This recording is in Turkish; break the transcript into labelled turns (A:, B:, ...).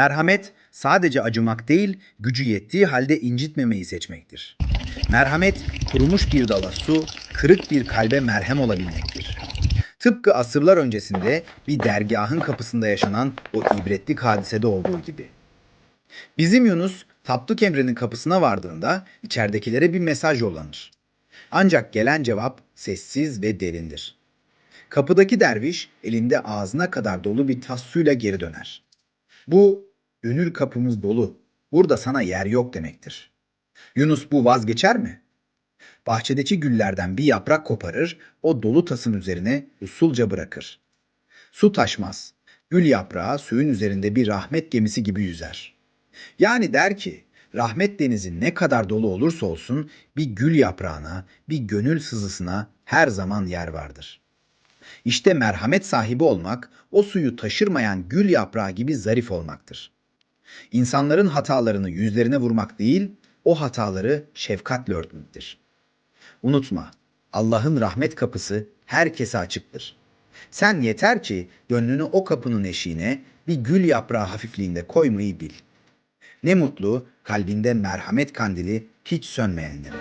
A: Merhamet sadece acımak değil, gücü yettiği halde incitmemeyi seçmektir. Merhamet kurumuş bir dala su, kırık bir kalbe merhem olabilmektir. Tıpkı asırlar öncesinde bir dergahın kapısında yaşanan o ibretlik hadisede olduğu gibi. Bizim Yunus Tapduk Emre'nin kapısına vardığında içeridekilere bir mesaj yollanır. Ancak gelen cevap sessiz ve derindir. Kapıdaki derviş elinde ağzına kadar dolu bir tas suyla geri döner. Bu gönül kapımız dolu. Burada sana yer yok demektir. Yunus bu vazgeçer mi? Bahçedeki güllerden bir yaprak koparır, o dolu tasın üzerine usulca bırakır. Su taşmaz. Gül yaprağı suyun üzerinde bir rahmet gemisi gibi yüzer. Yani der ki, rahmet denizi ne kadar dolu olursa olsun bir gül yaprağına, bir gönül sızısına her zaman yer vardır. İşte merhamet sahibi olmak, o suyu taşırmayan gül yaprağı gibi zarif olmaktır. İnsanların hatalarını yüzlerine vurmak değil, o hataları şefkatle örtmektir. Unutma, Allah'ın rahmet kapısı herkese açıktır. Sen yeter ki gönlünü o kapının eşiğine bir gül yaprağı hafifliğinde koymayı bil. Ne mutlu kalbinde merhamet kandili hiç sönmeyenlere.